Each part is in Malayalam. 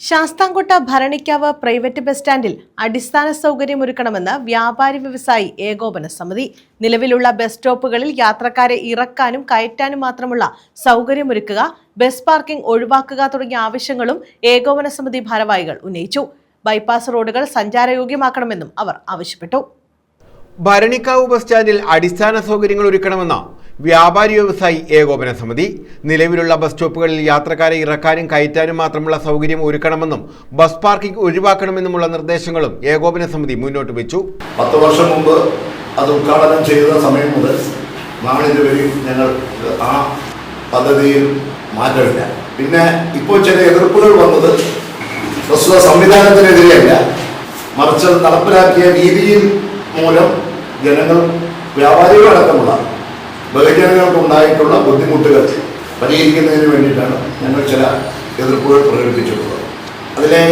ശാസ്താംകോട്ട ഭരണിക്കാവ് പ്രൈവറ്റ് ബസ് സ്റ്റാൻഡിൽ അടിസ്ഥാന സൗകര്യം ഒരുക്കണമെന്ന് വ്യാപാരി വ്യവസായി ഏകോപന സമിതി. നിലവിലുള്ള ബസ് സ്റ്റോപ്പുകളിൽ യാത്രക്കാരെ ഇറക്കാനും കയറ്റാനും മാത്രമുള്ള സൗകര്യമൊരുക്കുക ബസ് പാർക്കിംഗ് ഒഴിവാക്കുക തുടങ്ങിയ ആവശ്യങ്ങളും ഏകോപന സമിതി ഭാരവാഹികൾ ഉന്നയിച്ചു. ബൈപ്പാസ് റോഡുകൾ സഞ്ചാരയോഗ്യമാക്കണമെന്നും അവർ ആവശ്യപ്പെട്ടു. ഭരണിക്കാവ് ബസ് സ്റ്റാൻഡിൽ അടിസ്ഥാന സൗകര്യങ്ങൾ ഒരുക്കണമെന്ന വ്യാപാരി വ്യവസായി ഏകോപന സമിതി. നിലവിലുള്ള ബസ് സ്റ്റോപ്പുകളിൽ യാത്രക്കാരെ ഇറക്കാനും കയറ്റാനും മാത്രമുള്ള സൗകര്യം ഒരുക്കണമെന്നും ബസ് പാർക്കിംഗ് ഒഴിവാക്കണമെന്നുമുള്ള നിർദ്ദേശങ്ങളും ഏകോപന സമിതി മുന്നോട്ട് വെച്ചു. പത്ത് വർഷം മുമ്പ് അത് ഉദ്ഘാടനം ചെയ്ത സമയം മുതൽ നാളിതുവരെയും ഞങ്ങൾ ആ പദ്ധതിയിൽ മാറ്റമില്ല. പിന്നെ ഇപ്പോൾ ചില എതിർപ്പുകൾ വന്നത് പ്രസ്തുത സംവിധാനത്തിനെതിരെയല്ല. മറിച്ച് നടപ്പിലാക്കിയ രീതിയിൽ മൂലം ജനങ്ങൾ വ്യാപാരികളടക്കമുള്ള ബഹുജനങ്ങൾക്ക് ഉണ്ടായിട്ടുള്ള ബുദ്ധിമുട്ടുകൾ പരിഹരിക്കുന്നതിന് വേണ്ടിയിട്ടാണ് ഞങ്ങൾ ചില എതിർപ്പുകൾ പ്രകടിപ്പിച്ചിട്ടുള്ളത്. അതിലെ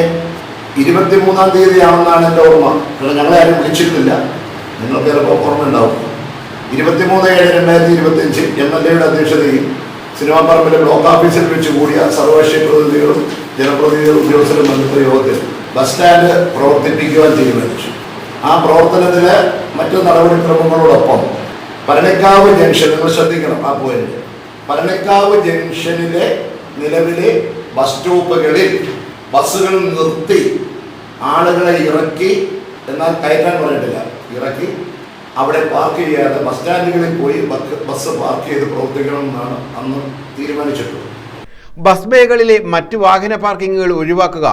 ഇരുപത്തിമൂന്നാം തീയതിയാണെന്നാണ് എന്റെ ഓർമ്മ. കാരണം ഞങ്ങളെ ആരും വിളിച്ചിരുന്നില്ല നിങ്ങൾക്ക് ചിലപ്പോൾ ഓർമ്മ ഉണ്ടാവും ഇരുപത്തിമൂന്ന് ഏഴ് രണ്ടായിരത്തി ഇരുപത്തിയഞ്ച് എം എൽ എയുടെ അധ്യക്ഷതയിൽ സിനിമാ പറമ്പിലെ ബ്ലോക്ക് ഓഫീസിൽ വെച്ച് കൂടിയ സർവകക്ഷി പ്രതിനിധികളും ജനപ്രതിനിധികളും ഉദ്യോഗസ്ഥരും ബന്ധപ്പെട്ട യോഗത്തിൽ ബസ് സ്റ്റാൻഡ് പ്രവർത്തിപ്പിക്കുവാൻ തീരുമാനിച്ചു. ആ പ്രവർത്തനത്തിലെ മറ്റു നടപടിക്രമങ്ങളോടൊപ്പം പരണിക്കാവ് ജംഗ്ഷൻ നിങ്ങൾ ശ്രദ്ധിക്കണം ആ പോയിന്റ് പരനക്കാവ് ജംഗ്ഷനിലെ നിലവിലെ ബസ് സ്റ്റോപ്പുകളിൽ ബസ്സുകൾ നിർത്തി ആളുകളെ ഇറക്കി എന്നാൽ കയറ്റാൻ പറഞ്ഞിട്ടില്ല. ഇറക്കി. അവിടെ പാർക്ക് ചെയ്യാതെ ബസ് സ്റ്റാൻഡുകളിൽ പോയി ബസ് പാർക്ക് ചെയ്ത് പ്രവർത്തിക്കണമെന്നാണ് അന്ന് തീരുമാനിച്ചിട്ടുള്ളത്. ബസ് ബേകളിലെ മറ്റ് വാഹന പാർക്കിങ്ങുകൾ ഒഴിവാക്കുക.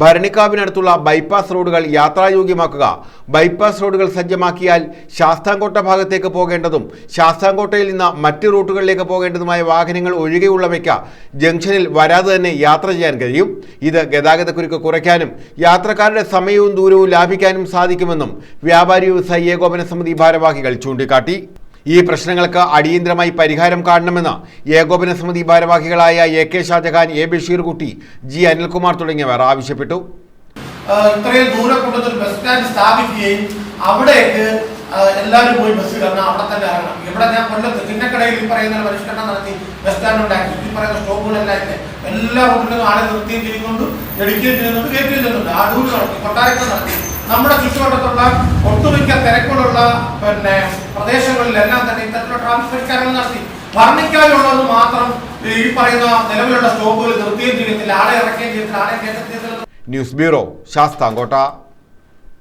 ഭരണിക്കാവിനടുത്തുള്ള ബൈപ്പാസ് റോഡുകൾ യാത്രായോഗ്യമാക്കുക. ബൈപ്പാസ് റോഡുകൾ സജ്ജമാക്കിയാൽ ശാസ്താംകോട്ട ഭാഗത്തേക്ക് പോകേണ്ടതും ശാസ്താംകോട്ടയിൽ നിന്ന് മറ്റ് റൂട്ടുകളിലേക്ക് പോകേണ്ടതുമായ വാഹനങ്ങൾ ഒഴികെയുള്ളവയ്ക്ക് ജംഗ്ഷനിൽ വരാതെ തന്നെ യാത്ര ചെയ്യാൻ കഴിയും. ഇത് ഗതാഗതക്കുരുക്ക് കുറയ്ക്കാനും യാത്രക്കാരുടെ സമയവും ദൂരവും ലാഭിക്കാനും സാധിക്കുമെന്നും വ്യാപാരി വ്യവസായി ഏകോപന സമിതി ഭാരവാഹികൾ ചൂണ്ടിക്കാട്ടി. ഈ പ്രശ്നങ്ങൾക്ക് അടിയന്തരമായി പരിഹാരം കാണണമെന്ന് ഏകോപന സമിതി ഭാരവാഹികളായ A K Shajahan A Basheerkutty G Anilkumar തുടങ്ങിയവർ ആവശ്യപ്പെട്ടു. ഇത്രയും ദൂരെ കൊണ്ടുവന്നൊരു ബസ് സ്റ്റാൻഡ് സ്ഥാപിക്കുകയും അവിടേക്ക് എല്ലാവരും പോയി ബസ് കയറണം. അവിടെ തന്നെ ഇറങ്ങണം. ഇവിടെ ഞാൻ കൊല്ലത്ത് ചിന്നക്കടയിൽ പറയുന്ന പരിഷ്കരണം നടത്തി ബസ് സ്റ്റാൻഡ് ഉണ്ടാക്കി. ഈ പറയുന്ന സ്റ്റോപ്പുകളെല്ലാം ഇല്ലേ? എല്ലാ റൂട്ടിലും ആളെ നിർത്തുകയും ചെയ്യുന്നുണ്ട് എടുക്കുകയും ചെയ്യുന്നുണ്ട് കയറ്റുകയും ചെയ്യുന്നുണ്ട് അടൂർ നടത്തി കൊട്ടാരക്കം നടത്തി. നമ്മുടെ ചുറ്റുവട്ടത്തുള്ള ഒട്ടുമിക്ക തിരക്കുള്ള പിന്നെ പ്രദേശങ്ങളിലെല്ലാം തന്നെ ഇത്തരത്തിലുള്ള ട്രാഫിക് നടത്തി. വർണിക്കാനുള്ളത് മാത്രം ഈ പറയുന്ന നിലവിലുള്ള സ്റ്റോപ്പുകൾ നിർത്തുകയും ചെയ്യത്തില്ല. ആളെ ഇറക്കുകയും ചെയ്യത്തില്ല. ആളെ ചെയ്യത്തില്ല ന്യൂസ് ബ്യൂറോ ശാസ്താംകോട്ട.